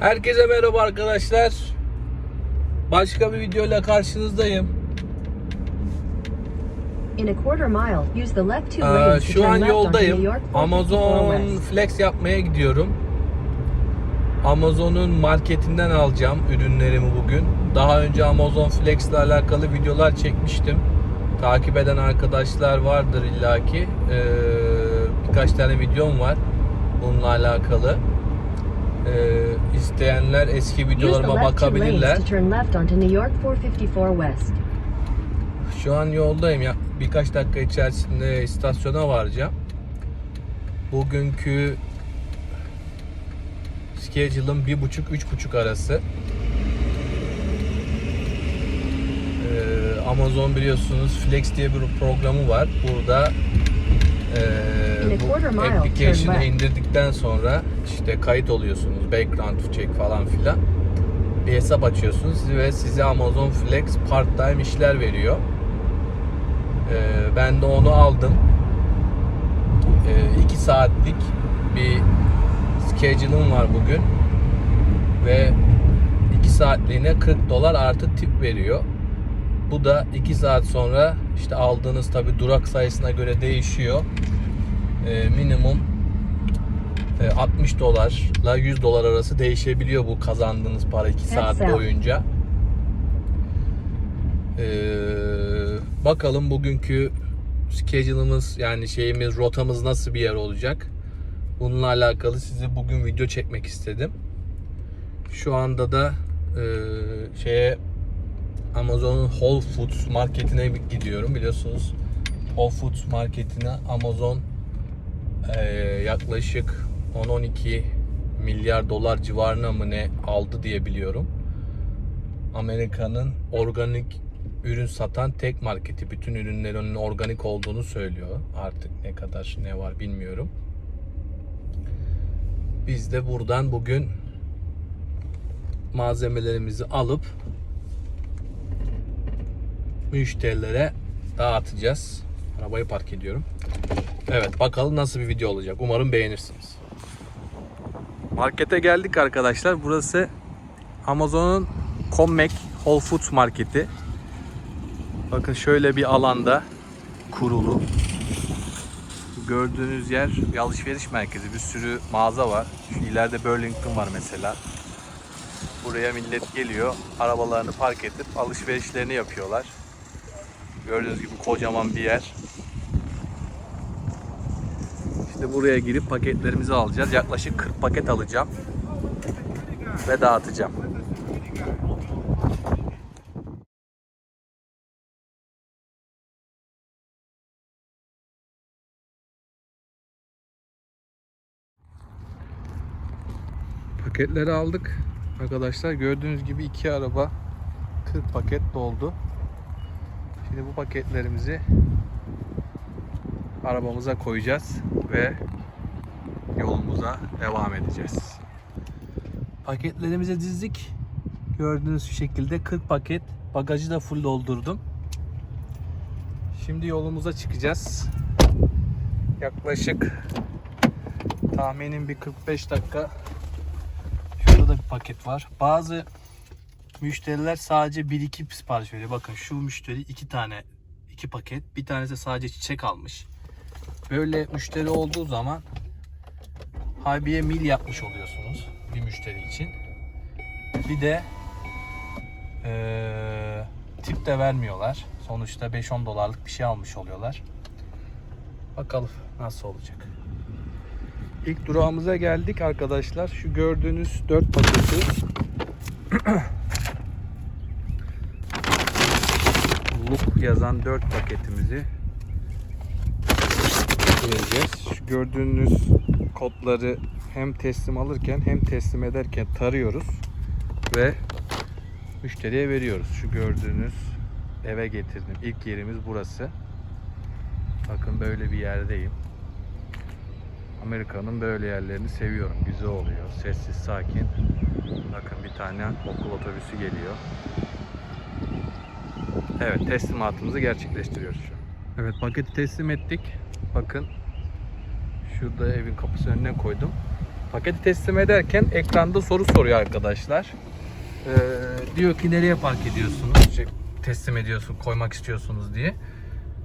Herkese merhaba arkadaşlar. Başka bir videoyla karşınızdayım. Ee, şu an yoldayım. York 454 Amazon. Flex yapmaya gidiyorum. Amazon'un marketinden alacağım ürünlerimi bugün. Daha önce Amazon Flex ile alakalı videolar çekmiştim. Takip eden arkadaşlar vardır illaki. Ee, birkaç tane videom var bununla alakalı. Ee, isteyenler eski videolarıma bakabilirler. lanes to turn left onto New York 454 West. Şu an yoldayım ya. Birkaç dakika içerisinde istasyona varacağım. Bugünkü schedule'ım bir buçuk üç buçuk arası. Ee, Amazon biliyorsunuz Flex diye bir programı var. Burada quarter bu application'ı indirdikten sonra işte kayıt oluyorsunuz. Background check falan filan. Bir hesap açıyorsunuz ve size Amazon Flex part-time işler veriyor. Ee, ben de onu aldım. 2 saatlik bir schedule'ım var bugün. Ve 2 saatliğine 40 dolar artı tip veriyor. Bu da 2 saat sonra işte aldığınız tabi durak sayısına göre değişiyor. Ee, minimum 60 dolarla 100 dolar arası değişebiliyor bu kazandığınız para 2 saat boyunca. Ee, bakalım bugünkü schedule'ımız yani şeyimiz rotamız nasıl bir yer olacak. Bununla alakalı size bugün video çekmek istedim. Şu anda da e, şeye Amazon'un Whole Foods marketine gidiyorum biliyorsunuz. Whole Foods marketine Amazon e, yaklaşık 10-12 milyar dolar civarına mı ne aldı diye biliyorum. Amerika'nın organik ürün satan tek marketi. Bütün ürünlerin organik olduğunu söylüyor. Artık ne kadar ne var bilmiyorum. Biz de buradan bugün malzemelerimizi alıp müşterilere dağıtacağız. Arabayı park ediyorum. Evet bakalım nasıl bir video olacak. Umarım beğenirsiniz. Markete geldik arkadaşlar. Burası Amazon'un Commack Whole Foods marketi. Bakın şöyle bir alanda kurulu. Gördüğünüz yer bir alışveriş merkezi. Bir sürü mağaza var. Şu Burlington var mesela. Buraya millet geliyor. Arabalarını park edip alışverişlerini yapıyorlar. Gördüğünüz gibi kocaman bir yer. İşte buraya girip paketlerimizi alacağız. Yaklaşık 40 paket alacağım. Ve dağıtacağım. Paketleri aldık. Arkadaşlar gördüğünüz gibi iki araba 40 paket doldu. Şimdi bu paketlerimizi arabamıza koyacağız ve yolumuza devam edeceğiz. Paketlerimizi dizdik. Gördüğünüz şekilde 40 paket. Bagajı da full doldurdum. Şimdi yolumuza çıkacağız. Yaklaşık tahminim bir 45 dakika Şurada da bir paket var. Bazı müşteriler sadece 1-2 sipariş veriyor. Bakın şu müşteri 2 tane 2 paket. Bir tanesi sadece çiçek almış. Böyle müşteri olduğu zaman Haybiye mil yapmış oluyorsunuz bir müşteri için. Bir de eee, tip de vermiyorlar. Sonuçta 5-10 dolarlık bir şey almış oluyorlar. Bakalım nasıl olacak. İlk durağımıza geldik arkadaşlar. Şu gördüğünüz 4 paketi Look yazan 4 paketimizi vereceğiz. Şu gördüğünüz kodları hem teslim alırken hem teslim ederken tarıyoruz ve müşteriye veriyoruz. Şu gördüğünüz eve getirdim. İlk yerimiz burası. Bakın böyle bir yerdeyim. Amerika'nın böyle yerlerini seviyorum. Güzel oluyor. Sessiz, sakin. Bakın bir tane okul otobüsü geliyor. Evet teslimatımızı gerçekleştiriyoruz şu an. Evet paketi teslim ettik. Bakın şurada evin kapısı önüne koydum. Paketi teslim ederken ekranda soru soruyor arkadaşlar. Ee, diyor ki nereye park ediyorsunuz? Şey, teslim ediyorsun, koymak istiyorsunuz diye.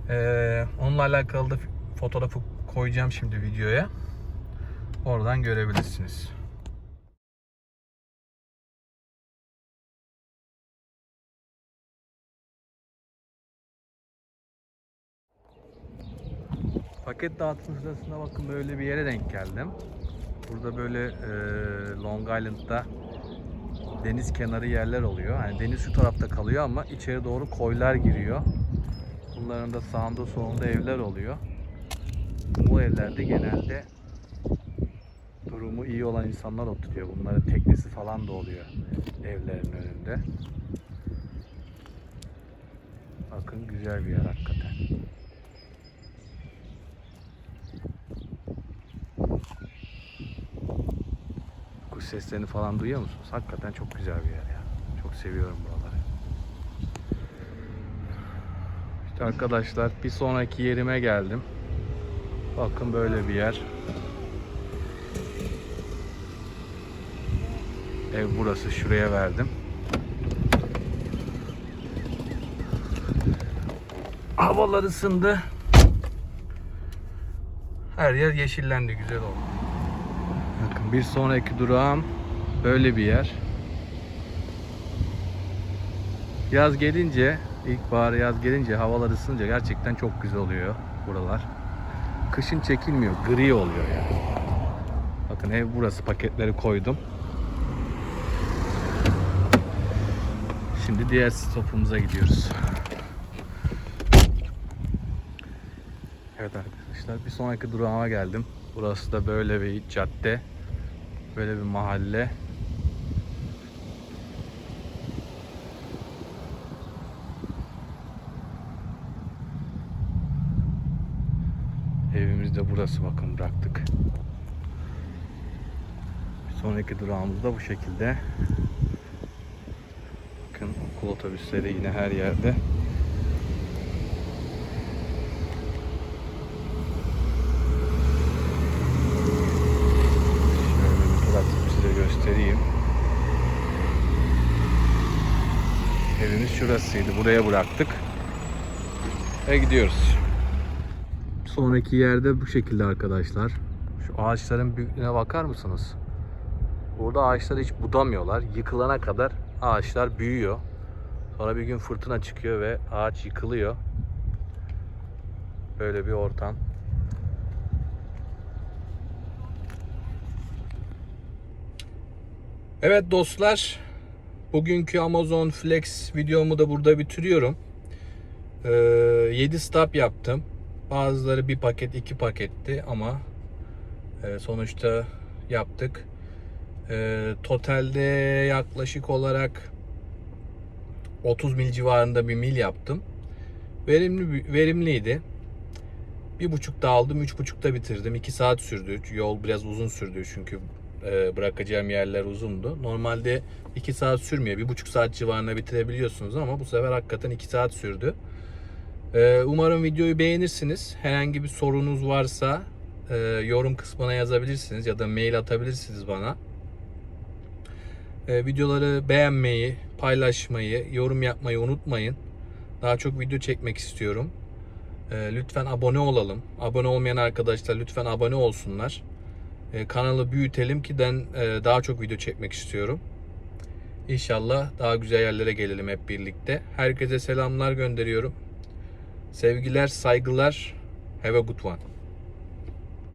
Ee, onunla alakalı da fotoğrafı koyacağım şimdi videoya. Oradan görebilirsiniz. Paket dağıtım sırasında bakın böyle bir yere denk geldim. Burada böyle e, Long Island'da deniz kenarı yerler oluyor. Yani deniz şu tarafta kalıyor ama içeri doğru koylar giriyor. Bunların da sağında solunda evler oluyor. Bu evlerde genelde durumu iyi olan insanlar oturuyor. Bunların teknesi falan da oluyor evlerin önünde. Bakın güzel bir yer hakikaten. Seslerini falan duyuyor musunuz? Hakikaten çok güzel bir yer ya. Çok seviyorum buraları. İşte arkadaşlar bir sonraki yerime geldim. Bakın böyle bir yer. Ev burası şuraya verdim. Havalar ısındı. Her yer yeşillendi, güzel oldu. Bakın bir sonraki durağım böyle bir yer. Yaz gelince, ilkbahar yaz gelince havalar ısınınca gerçekten çok güzel oluyor buralar. Kışın çekilmiyor, gri oluyor yani. Bakın ev burası paketleri koydum. Şimdi diğer stopumuza gidiyoruz. Evet arkadaşlar bir sonraki durağıma geldim. Burası da böyle bir cadde. Böyle bir mahalle. Evimiz de burası bakın bıraktık. Sonraki durağımız da bu şekilde. Bakın okul otobüsleri yine her yerde. Şöyle bir tur atıp size göstereyim. Evimiz şurasıydı. Buraya bıraktık. Ve gidiyoruz. Sonraki yerde bu şekilde arkadaşlar. Şu ağaçların büyüklüğüne bakar mısınız? Burada ağaçları hiç budamıyorlar. Yıkılana kadar ağaçlar büyüyor. Sonra bir gün fırtına çıkıyor ve ağaç yıkılıyor. Böyle bir ortam. Evet dostlar. Bugünkü Amazon Flex videomu da burada bitiriyorum. Ee, 7 stop yaptım. Bazıları bir paket, iki paketti ama e, sonuçta yaptık. E, totalde yaklaşık olarak 30 mil civarında bir mil yaptım. Verimli verimliydi. Bir buçukta aldım, üç buçukta bitirdim. 2 saat sürdü. Yol biraz uzun sürdü çünkü e, bırakacağım yerler uzundu. Normalde 2 saat sürmüyor. Bir buçuk saat civarında bitirebiliyorsunuz ama bu sefer hakikaten 2 saat sürdü. E, umarım videoyu beğenirsiniz. Herhangi bir sorunuz varsa e, yorum kısmına yazabilirsiniz ya da mail atabilirsiniz bana. Videoları beğenmeyi, paylaşmayı, yorum yapmayı unutmayın. Daha çok video çekmek istiyorum. Lütfen abone olalım. Abone olmayan arkadaşlar lütfen abone olsunlar. E, kanalı büyütelim ki ben e, daha çok video çekmek istiyorum. İnşallah daha güzel yerlere gelelim hep birlikte. Herkese selamlar gönderiyorum. Sevgiler, saygılar. Have a good one.